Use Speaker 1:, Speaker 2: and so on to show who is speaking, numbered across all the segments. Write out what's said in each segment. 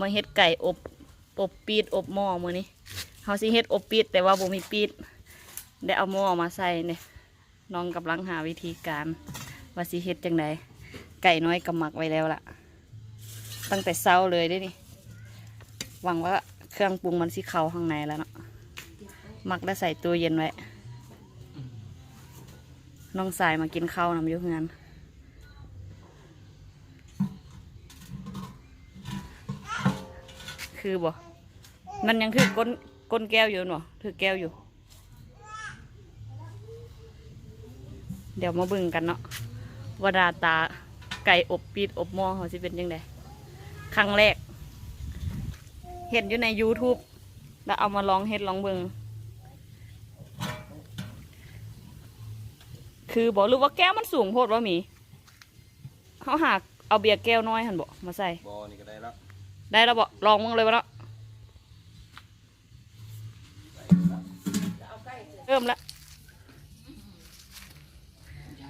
Speaker 1: มาเฮ็ดไก่อบอบปีดอบหม้อมือนี้เฮาสิเฮ็ดอบปีดแต่ว่าบ่มีปีดได้เอาหม้อมาใส่เนี่ยน้องกำลังหาวิธีการ ว่าสิเฮ็ดจังไดไก่น้อยกำหมักไว้แล้วล่ะ ตั้งแต่เช้าเลยเด้นี่หวังว่าเครื่องปรุงมันสิเข้าข้างในแล้วเนาะหมักได้ใส่ตู้เย็นไว้น้องสายมากินข้าวนำยุเงิน คือบ่มันยังคือก้นก้นแก้วอยู่เนาะถือแก้วอยู่ เดี๋ยวมาเบึ่งกันเนาะว่าดาตาไก่อบปีดอบหม้อเขาสิเป็นยังไงครั้งแรก เห็นอยู่ใน YouTube แล้วเอามาลองเฮ็ดลองเบิงคือบอกรือว่าแก้วมันสูงโพดว่ามี เขาหากเอาเบียร์แก้วน้อยหันบอกมาใส่
Speaker 2: บอนี่ก็ได้แล้ว
Speaker 1: ได้แล้วบอกลองมึงเลยวะเนาะเริ่มละ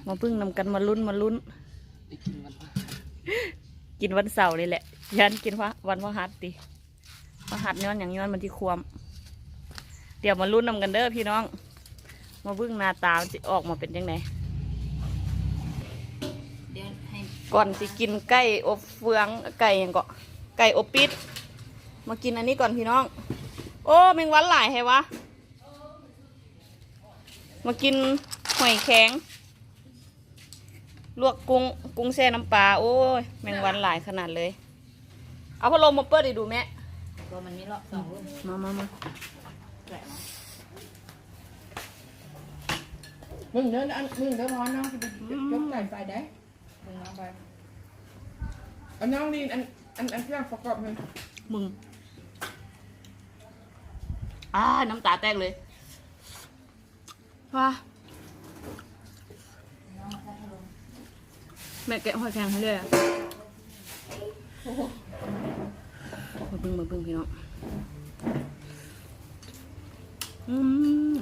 Speaker 1: มาพึ่งนำกันมาลุ้นมาลุ้น กินวันเสาร์นี่แหละ ยันกินวะวันพฤหัสดิพฤหัสย้อนอย่างย้อนมันที่ควม เดี๋ยวมาลุ้นนำกันเด้อพี่น้อง มาเบิ่งหน้าตามันจะออกมาเป็นยังไง
Speaker 3: เดี๋ยวให้
Speaker 1: ก่อนสิกินไก่อบเฟืองไก่หยังก็ ไก่อบปิด มากินอันนี้ก่อนพี่น้อง โอ้แมงวันหลายแฮวะ มากินหอยแข็ง ลวกกุ้งกุ้งแช่น้ำปลา โอ้ยแมงวันหลายขนาดเลย เอาพัดลมมาเปิดดิดูแม่
Speaker 3: ตัวมันมีรอบสองรุ่น
Speaker 1: มามามา
Speaker 3: แปลกเนาะ
Speaker 4: มึงเดินอันมึงเดินร้อนน้องจะไปยกไก่ไฟได้
Speaker 3: มึงน้องไป
Speaker 4: เอาน้องนี่อัน อันอันเครื่องประกอบมัน
Speaker 1: มึงอ่าน้ำตาแตกเลยว้าแม่แกะหอยแข็งให้เลยอะมาเบึ้งมาเบึ้งพี่น้องอืม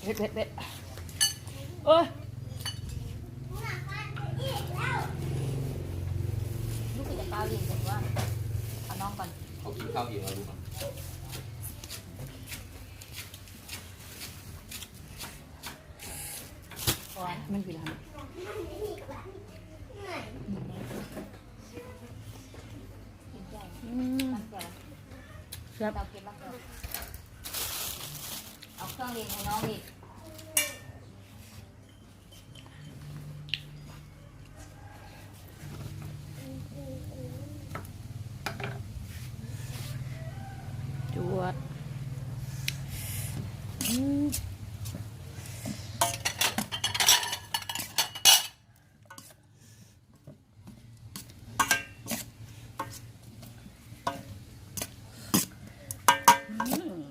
Speaker 1: เผ็ดเผ็ดเผ็ดเอ้ย
Speaker 3: ลูกศิษย์จะก้าวลิงผมว่าเอาน้องก่อน
Speaker 2: เขากินข้าวอิ่มแล้วดูมัน
Speaker 3: ก่อน
Speaker 1: มันคืออะไรอืม
Speaker 3: มันแก่
Speaker 1: ครับ
Speaker 3: เราเก็บแล้วก่อนเอาเครื่องเรียนให้น้องอีก
Speaker 1: จวดอืมอืม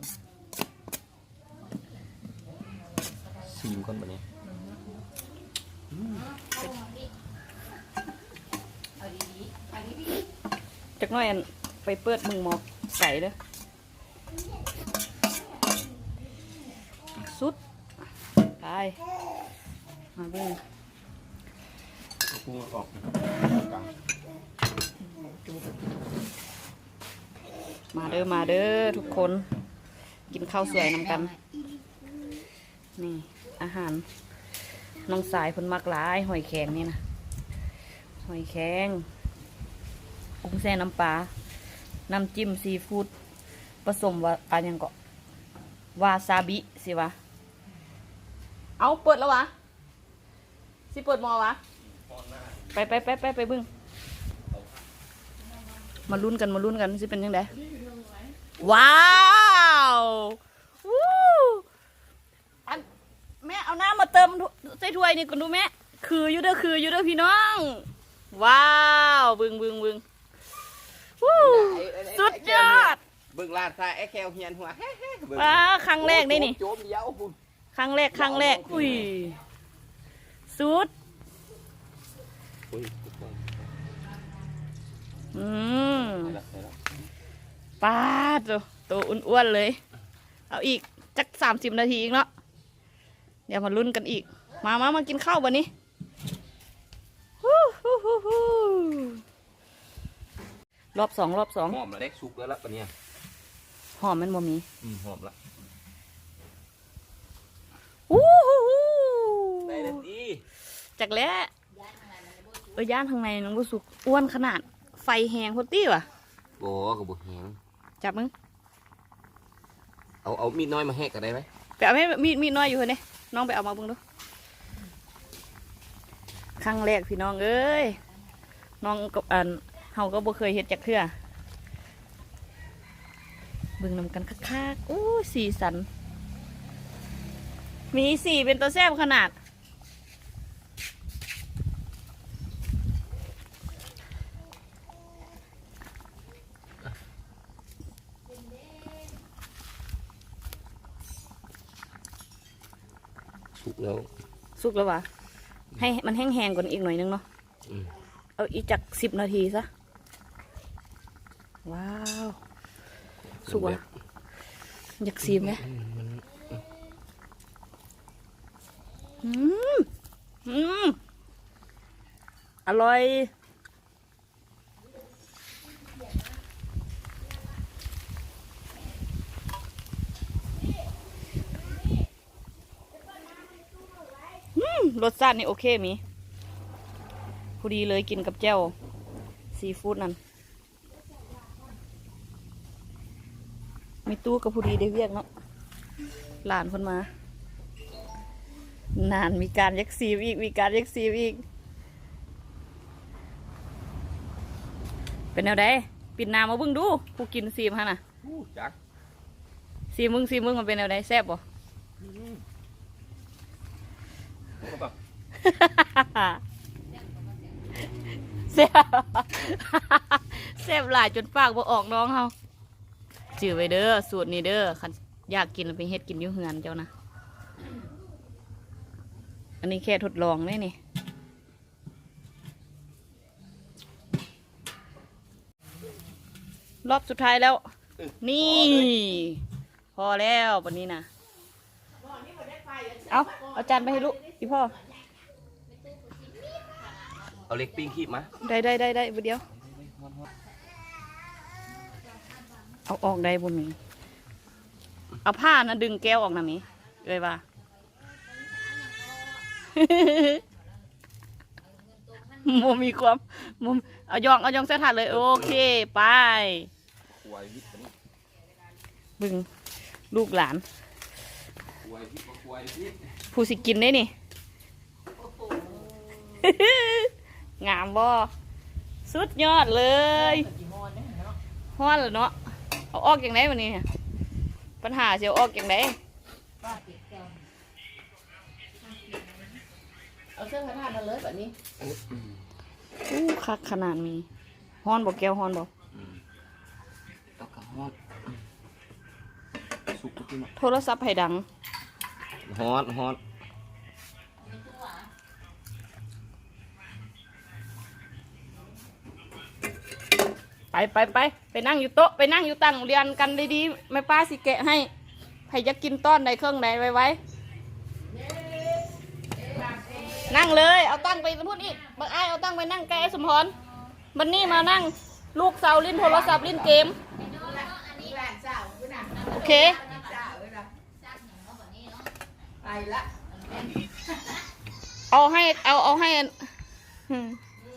Speaker 2: ซีมก่อนแบบนี้
Speaker 3: เอาดีๆเอาดี
Speaker 1: จักหน่อยอันไปเปิดมึงหมอกไก่เด้อสุดไปมาเบิ่ง
Speaker 2: ปรุงออกกลาง
Speaker 1: มาเด้อมาเด้อทุกคน กินข้าวสวยนำกันนี่ อาหารน้องสายเพิ่นมักหลาย หอยแข็งนี่นะหอยแข็งกุ้งแซ่น้ำปลาน้ำจิ้มซีฟู้ดผสมว่าอะไรยังก็วาซาบิสิวะ เอาเปิดแล้ววะ สิเปิดมอวะ ไปไปไปไปไปบึ้งมาลุ้นกันมาลุ้นกันสิเป็นยังไงว้าว แม่เอาน้ำมาเติมใส่ถ้วยนี่ก่อนดูแม่คืออยู่เด้อคืออยู่เด้อพี่น้อง ว้าวบึงบึงบึงวู้สุดยอด
Speaker 4: เบิ่งลาดซ้ายไอ้แควเฮียนหัว
Speaker 1: ว้าครั้งแรกนี่นี่
Speaker 4: โจมเดียวบุญ
Speaker 1: ครั้งแรกครั้งแรกอุ้ยสุด
Speaker 2: อุ้ยทุกคน
Speaker 1: อืม
Speaker 2: ได้แล้วได้แล้ว
Speaker 1: ป้าดตัวตัวอ้วนๆเลย เอาอีกจักสามสิบนาทีอีกเนาะเดี๋ยวมาลุ้นกันอีก มามามากินข้าววันนี้ฮู้ฮู้ฮู้ฮู้รอบสองรอบสอง
Speaker 2: หอมแล้วเด็กสุกแล้วละปะเนี่ย
Speaker 1: หอมมันบ่มี
Speaker 2: อืมหอมละ
Speaker 1: อู้หูหู
Speaker 2: ได้เลยดี
Speaker 1: จากแล้วเออย่านทางในน้องบุสุกอ้วนขนาด ไฟแหงโคตรตี้ว่ะ
Speaker 2: โอ้กระบอกแห้ง
Speaker 1: จับมึง
Speaker 2: เอาเอามีดน้อยมาแหกกันได้ไหม
Speaker 1: ไปเอาให้มีดมีดน้อยอยู่คนนี้ น้องไปเอามาบิ่งดูครั้งแรกพี่น้องเอ้ยน้องกับอันเฮาก็บ่เคยเฮ็ดจากเทื่อบึงนำกันคักๆอู้สีสัน มีสีเป็นตัวแซ่บขนาด
Speaker 2: สุกแล้ว
Speaker 1: สุกแล้ววะให้มันแห้งๆกว่านี้อีกหน่อยนึงเนาะ
Speaker 2: อืม
Speaker 1: เอาอีกจักสิบนาทีซะว้าวสุกวะอยากซีมไหม
Speaker 2: มัน
Speaker 1: อืมอืมอร่อย อืม รสชาตินี่โอเคมีพอดีเลยกินกับแจ่วซีฟู้ดนั่นมีตู้กับพอดีได้เวียกเนาะหลานคนมา นานมีการยักซีมอีก มีการยักซีมอีก เป็นแนวใดปิดหนามาเบิ่งดูผู้กินซีมฮะน่ะ
Speaker 2: อู้จัก
Speaker 1: ซีมมึงซีมมึงมันเป็นแนวใดแซ่บบ่
Speaker 2: ก็แบบ
Speaker 1: แซ่บแซ่บหลายจนปากบ่ออกน้องเฮาจื้อไว้เด้อสูตรนี้เด้อคันอยากกินแล้วไปเฮ็ดกินอยู่เฮือนเจ้านะ อันนี้แค่ทดลองเลยนี่รอบสุดท้ายแล้ว นี่ พอแล้ววันนี้นะเอาเอาจานไปให้ลูก พี่พ่อ
Speaker 2: เอาเล็กปิ้งขีบมา
Speaker 1: ได้ได้ได้ได้บุเดียว เอาออกได้บุมีเอาผ้านะดึงแก้วออกนะมีเลยว่า โมมีความโมเอายองเอายองเส้นถาดเลย โอเค ไป
Speaker 2: ควายวิทย์นี่
Speaker 1: บึงลูกหลาน
Speaker 2: ควายวิทย์ควายวิทย์
Speaker 1: ผู้สิกินได้นี่ งามบ่สุดยอดเลยฮ้อนแล้วเนาะเอาออกอย่างไรวันนี้เนี่ยปัญหาเสียวออกอย่างไร
Speaker 4: เอาเสื้อผ้ามาเลยแบบนี้
Speaker 1: อู้คักขนาดมีฮ้อนบ่แก้วฮ้อนบ่
Speaker 2: ต้องกระฮอดสุกขึ้นมา
Speaker 1: โทรศัพท์ให้ดัง
Speaker 2: ฮอดฮอด
Speaker 1: ไปไปไปไปนั่งอยู่โต๊ะไปนั่งอยู่ตั้งเรียนกันดีๆแม่ป้าสิแกะให้ใครจะกินต้อนใดเครื่องใดไว้ไว้ นั่งเลย เอาตั้งไปพูดอีกบักอ้ายเอาตั้งไปนั่งใกล้ไอ้สมพรบันนี่มานั่งลูกเสาวลิ้นโทรศัพท์ลิ้นเกม โอเค
Speaker 4: ไปละ
Speaker 1: เอาให้เอาเอาให้อืม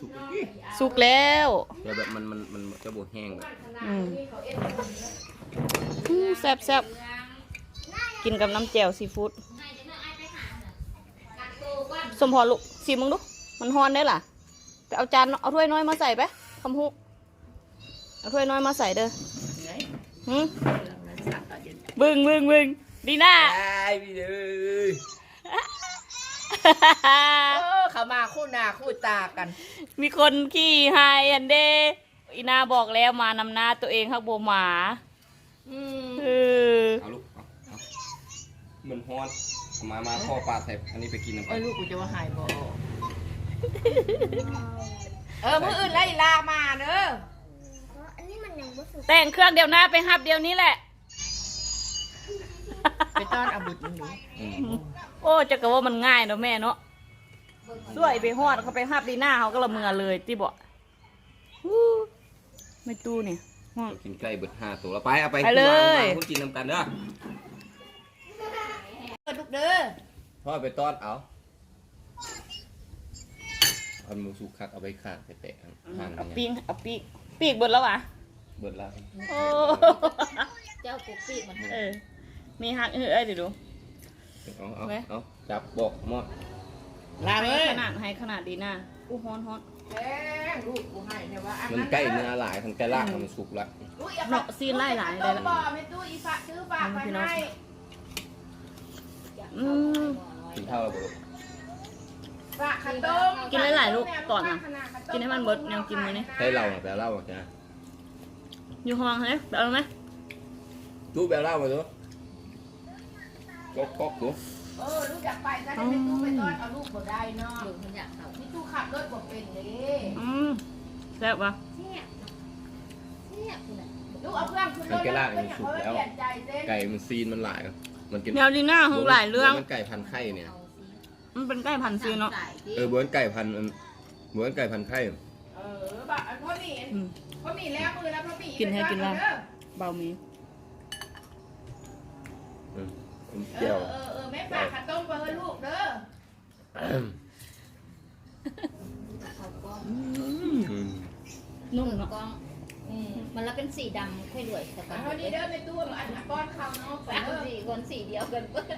Speaker 2: สุกอีก
Speaker 1: สุกแล้ว
Speaker 2: แต่แบบมันมันมันจะบวแห้งแบบ
Speaker 1: อืมอืมแซ่บแซ่บกินกับน้ำแจ่วซีฟู้ดสมพรลูกสีมึงดูมันฮอนได้ล่ะไปเอาจานเอาถ้วยน้อยมาใส่ไปคำฮุกเอาถ้วยน้อยมาใส่เด้อ
Speaker 4: ไหน
Speaker 1: หืม
Speaker 4: สักเอาเย็น
Speaker 1: บึงบึงบึงดีน่า
Speaker 2: ได้พี่เลย
Speaker 4: เออเขามาคู่หน้าคู่ตากัน
Speaker 1: มีคนขี่ไฮอันเดอีนาบอกแล้วมานำหน้าตัวเองครับโบหมา
Speaker 4: อืม
Speaker 1: เออ
Speaker 2: เอาลูกเอาเอาเหมือนฮอดมามาพ่อปลาใส่อันนี้ไปกินน้ำ
Speaker 4: เอ้
Speaker 2: กั
Speaker 4: ย
Speaker 2: น
Speaker 4: ลูกกูจะว่าหายบ่เออมื้ออื่นไล่ลามาเด้อ
Speaker 5: อันนี้มันยังไม่สุก
Speaker 1: แต่งเครื่องเดียวหน้าไปหับเดียวนี้แหละ
Speaker 4: ไปต้อนอาบุตรมึงดู
Speaker 2: อืม
Speaker 1: โอ้จะกะว่ามันง่ายเนาะแม่เนาะสวยไปฮอดเขาไปหับดีหน้าเขาก็ละเมือเลยที่บอกไม่ตู้เนี่ยฮอด
Speaker 2: กินไก่เบิดห้าตัวแล้วไปเอาไป
Speaker 1: ไปเลย
Speaker 2: วางๆคุณกินน้ำกันเด้อ
Speaker 3: เปิดลูกเด้อ
Speaker 2: พ่อไปต้อนเอาเอามือสุกคักเอาไปข้างไปแตะห่าง
Speaker 1: เอา
Speaker 2: เนี่ย
Speaker 1: ปีกเอาปีกปีกเบิดแล้ววะ
Speaker 2: เบิดแล้ว
Speaker 1: โอ้
Speaker 3: เจ้ากุ๊กปีกมัน
Speaker 1: เออ มีหักเอ้ยเดี๋ยวดู
Speaker 2: เอาเอา
Speaker 1: ไว้
Speaker 2: เอาจับบอกหมด
Speaker 4: ลาเล
Speaker 1: ให้
Speaker 4: ย
Speaker 1: ขนาดให้ขนาดดีนะอู้ฮ้อนฮ้อน
Speaker 4: แพงลูกกูให้แต่ว่าอัน
Speaker 2: มัน
Speaker 4: นั้น
Speaker 2: ใกล้เนื้อหลายมันใกล้ล่างมันสุกแล้ว
Speaker 4: ลูกอย่า
Speaker 1: เนาะซีนไล่หลายเลย
Speaker 4: ต้
Speaker 1: ละ
Speaker 4: มบ่อไม่ตู้อีฝากซื้อฝากไปให้
Speaker 1: อืม
Speaker 2: กินข้าวแล้วบ่ลูก
Speaker 4: ฝากขนม
Speaker 1: กินหลายๆลูกก่อนนะกินให้มันเบิดแนวกินมื้อนี้
Speaker 2: ให้เราน่ะแปลเล่าอะจ้ะ
Speaker 1: อยู่ห้องเฮ้ยเอาไหม
Speaker 2: ตู้แปลเล่ามาดู ก๊อกก๊อกดู
Speaker 4: เออลูกอยากไปก็ได้ไม่ตู้ไปตอนเอาลูกบ่ได้เนาะ
Speaker 3: ลูกมันอยากเขา
Speaker 4: นี่ตู้ขับรถบ่เป็นเลย
Speaker 1: อืมแซ่บปะ
Speaker 3: เสียบเสียบคุณน่ะ
Speaker 4: ลูกเอาเครื่องขึ้นรถแล้วก็อย่าเพิ่งเปลี่ยนใจเต้น
Speaker 2: ไก่มันซีนมันหลายมันกิน
Speaker 1: แนวดีหน้าของหลายเรื่อง
Speaker 2: มันไก่พันธุ์ไข่เนี่ย
Speaker 3: เอาสิ
Speaker 1: มันเป็นใกล้พันซีนเนาะ
Speaker 3: ใส่ดิ
Speaker 2: เออบ้วนไก่พันธุ์มันบ้วนไก่พันธุ์ไข่
Speaker 4: เออแบบพ่อหมี
Speaker 1: อืม
Speaker 4: พ่อหมีแล้วมือแล้วพ่อหมี
Speaker 1: กินให้กินเหล้าเบามี
Speaker 2: อืม ผม
Speaker 4: เอ
Speaker 2: เจีย
Speaker 4: อ
Speaker 2: ว
Speaker 4: เออเออแม่ฝากข้าวต้มไปให้ลูกเด้อ
Speaker 3: เขาก็
Speaker 1: อืม
Speaker 2: อืม
Speaker 1: นุ่ม
Speaker 3: เปิด
Speaker 1: เนาะ
Speaker 3: กล้องอืมมันแล้วเป็นสีดำค่อยรวยแต่ก่อน
Speaker 4: เอาดีเด้อไปตู้อันป้อนข้าวน้องไป
Speaker 3: สาม
Speaker 4: เด้อ
Speaker 3: สี่คนสีเดียวกันเปิด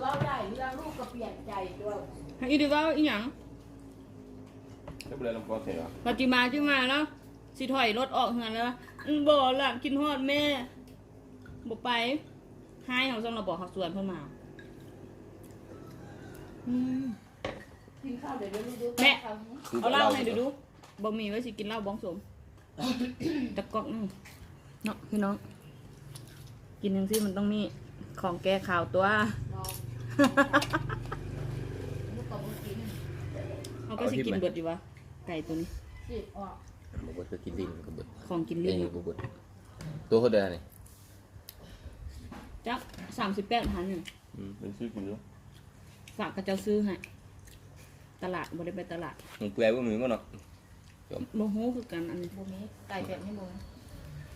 Speaker 4: เราได้เรื่องลูกก็เปลี่ยนใจด้วย
Speaker 1: ให้อีดีว่าอีหยัง
Speaker 2: ถ้าเป็นลำคอเสีย
Speaker 1: ปฏิมาจิมาแล้วสิถอยรถออกเหือนแล้วอืมบ่หลานกินฮอดแม่ บ่ไปให้เขาส่งเราบอกเขาสวนเพิ่นมาอืม
Speaker 4: กินข้าวเดี๋ยวลูกดู
Speaker 1: แม่
Speaker 4: ข้าว
Speaker 1: เอาเหล้าให้ดูดูบ่มีไว้สิกินเหล้าบ้องสมตะกอกนึงเนาะพี่น้อง กินจังซี่มันต้องมีของแก้ข่าวตัว
Speaker 3: ลองลูกกับบุกิน
Speaker 1: เขาก็สิกินเบิดอยู่วะไก่ตัวนี้
Speaker 4: สิออก
Speaker 2: บอกว่าคือกินดินก็เบิด
Speaker 1: ของกิน
Speaker 2: เอ
Speaker 1: ลิ้น
Speaker 2: งก็เบิดตัวเขาเดินนี่
Speaker 1: จักสามสิบแปดพันหนึ่ง
Speaker 2: อืมเป็นซื้อกินแล้ว
Speaker 1: ฝากกระเจ้าซื้อให้ตลาดบ่ได้ไปตลาด
Speaker 2: มันเปลือยว่ามือมันเนาะ
Speaker 1: โมโหคือกันอันนี้
Speaker 3: บุมีไก่แบบนี้มึง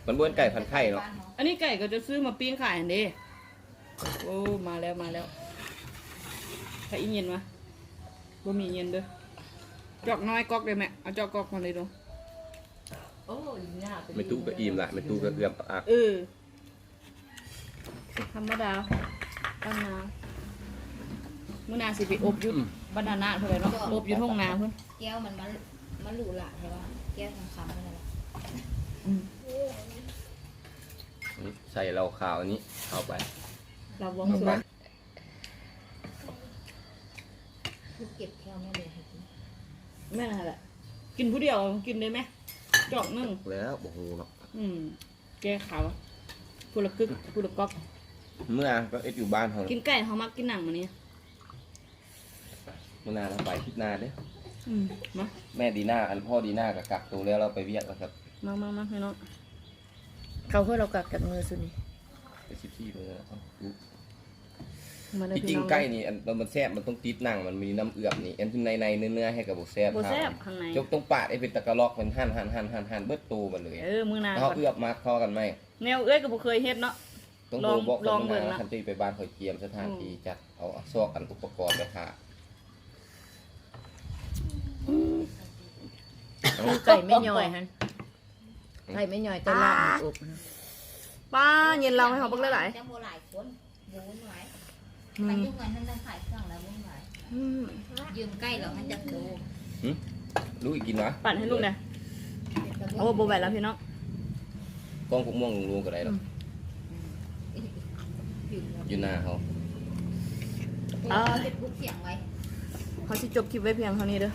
Speaker 2: มันบ้วนไก่พันธุ์ไข่เนาะ
Speaker 1: อันนี้ไก่ก็จะซื้อมาปิ้งขายอันเด้โอ้มาแล้วมาแล้วถ้าอีเย็นวะบ่มีเย็นเด้อจอกน้อยกอกเลยแม่เอาจอกกอกมาเลยดู
Speaker 4: โอ้ยเนี่ย
Speaker 2: ไม่ตู้ก็อิ่มละไม่ตู้ก็เอื้อมปาก
Speaker 1: เออ ธรรมดาบ้านนามื้อหนาสิไปอบอยุดบ้านนานาเพื่อนเนาะอบอยู่ทุ่งนาเพื่อน
Speaker 3: แก้วมันมันมันหรูหราใช่ปะแก้วทองคำนั่นแหละ
Speaker 2: นี่ใส่เราขาวอันนี้เอาไป
Speaker 1: เราวง
Speaker 2: เอา
Speaker 1: สร
Speaker 2: ไป
Speaker 1: วง
Speaker 3: ลูกเก็บแก้วแม่เลยให้กิน
Speaker 1: แม่นั่นแหละกินผู้เดียวกินได้ไหมจอกหนึง
Speaker 2: แล้วบอกหูเนาะ
Speaker 1: อืมแก้ขาวผู้ละกึกผู้ละก๊อก
Speaker 2: เมื่อก็เอ็ดอยู่บ้านเขา
Speaker 1: กินไก่เขามักกินหนังมันนี่
Speaker 2: เมื่อนานเราไปคิดนานเด้อ
Speaker 1: อืมมา
Speaker 2: แม่ดีหน้าอันพ่อดีหน้ากับกักตัวแล้วเราไปเวียดแล้วครับ
Speaker 1: มามามาให้น้องเขาเพื่อเรากักกับมือสุนี่
Speaker 2: ไปชิบที่เลยนะ
Speaker 1: มาเลย
Speaker 2: ที่จ
Speaker 1: พี่
Speaker 2: ริง
Speaker 1: น้อง
Speaker 2: ใกล้นี่อันมันแซ่บมันต้องติดหนังมันมีน้ำเอือบนี่อันที่ในในเนื้อๆให้กับบุแซ่บ
Speaker 1: โบแซบข้างใน
Speaker 2: จกตรงปาดไอ้เป็นตะกะลอกมันหั่นหั่นหั่นหั่นหั่นเบิดตูมันเลย
Speaker 1: เออมือหนา
Speaker 2: แล้วเขา
Speaker 1: ก่อน
Speaker 2: เอือบมาคอกันไหม
Speaker 1: แนวเอ้ยก็บ่เคยเฮ็ดเนาะ
Speaker 2: ต้อง
Speaker 1: ล
Speaker 2: โท
Speaker 1: อ
Speaker 2: รงบอก
Speaker 1: ล
Speaker 2: กั
Speaker 1: อง
Speaker 2: น
Speaker 1: เบิ่ง
Speaker 2: มา
Speaker 1: ละ
Speaker 2: คันตีไปบ้านคอยเกียมสถานที่จัดเอาซอกกันอุปกรณ์ไปค่ะ
Speaker 4: คือไก่ไม่ย่อยฮะไก่ไม่ย่อยแต่ลาบมันอบนะ
Speaker 1: ป้าเย็นเราให้เขาเบิ่งหลาย
Speaker 3: จะโบหลายคนบูนไหว
Speaker 1: ๆอื
Speaker 3: มัน
Speaker 1: ม
Speaker 3: ยุ่งเงินท่านจะขายเครื่องแล้วบุ้นไหว
Speaker 1: อืม
Speaker 3: ยืมใกล้เราท่านจะดู
Speaker 2: ลูกอีกกินวะ
Speaker 1: ปั่นให้ลูกเลยโอ้บ่ไหวแล้วพี่น้อง
Speaker 2: กล้องพวกม่วงลุงก็ได้หรอก
Speaker 3: ยืม
Speaker 2: อยู่หน้าเขา
Speaker 3: เอาเด็ดบุกเสียงไว้
Speaker 1: เขาสิจบคลิปไว้เพียงเท่านี้เด้อ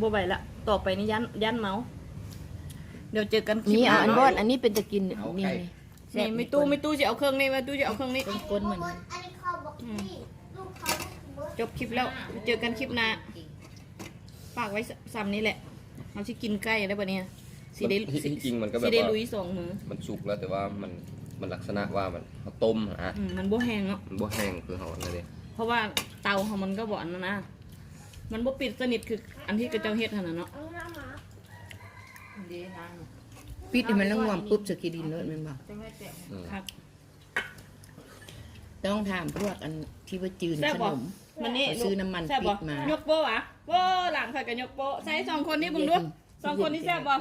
Speaker 1: บ่ไหวละ ต่อไปนี่ยันยันเมาส์เดี๋ยวเจอกันคลิป
Speaker 4: นี่
Speaker 1: ห
Speaker 4: เอา
Speaker 1: น้า
Speaker 4: อันบอดอันนี้เป็นตะกิน
Speaker 2: เอา
Speaker 4: นี่
Speaker 2: ไก่
Speaker 1: นี่ไม่ตู้ไม่ตู้จะเอาเครื่องนี้ไม่ตู้จะเอาเครื่องนี้
Speaker 3: เป็นก้นเหมือน
Speaker 5: อันนี้เขาบอกที่ลูกเขาเบิร์ด
Speaker 1: จบคลิปแล้ว เจอกันคลิปหน้า
Speaker 3: จริง
Speaker 1: ฝากไว้ซ้ำนี้แหละเขาสิกินใกล้ได้ปะเนี่ยสิได้
Speaker 2: ที่ที่จริงมันก็แบ
Speaker 1: สิ
Speaker 2: บ
Speaker 1: ได้
Speaker 2: ว่า
Speaker 1: ลุยสองมือ
Speaker 2: มันสุกแล้วแต่ว่ามัน มันลักษณะว่ามันเขาต้มอะ
Speaker 1: อืมมันบ่แห้งเนาะ
Speaker 2: มันบ่แห้งคือเขานั่นเลย
Speaker 1: เพราะว่าเตาของมันก็บ่อันนั้นนะมันบ่ปิดสนิทคืออันที่กระเจ้าเฮ็ดหั่นน่ะเนาะ
Speaker 5: เอาน้ำหมา
Speaker 3: ดีนะ
Speaker 4: ปิดให้มันละงวมปุ๊บสกีดินเลยแมันบอก
Speaker 3: จะไม่เจ็บ
Speaker 2: อืม
Speaker 1: ครับ
Speaker 4: ต้องถามพวกอันที่ว่าจืน
Speaker 1: แซ่บ
Speaker 4: ข
Speaker 1: บ่
Speaker 4: นม
Speaker 1: มันนี่
Speaker 4: ไปซื้อน้ำมัน
Speaker 1: แซ่บบ่
Speaker 4: ปิดมาย
Speaker 1: กโป๊ะวะโว้หลังข่อยกับยกโป๊ะใส่สองคนนี้เบิ่งดูสองคนนี้แซ่บบ่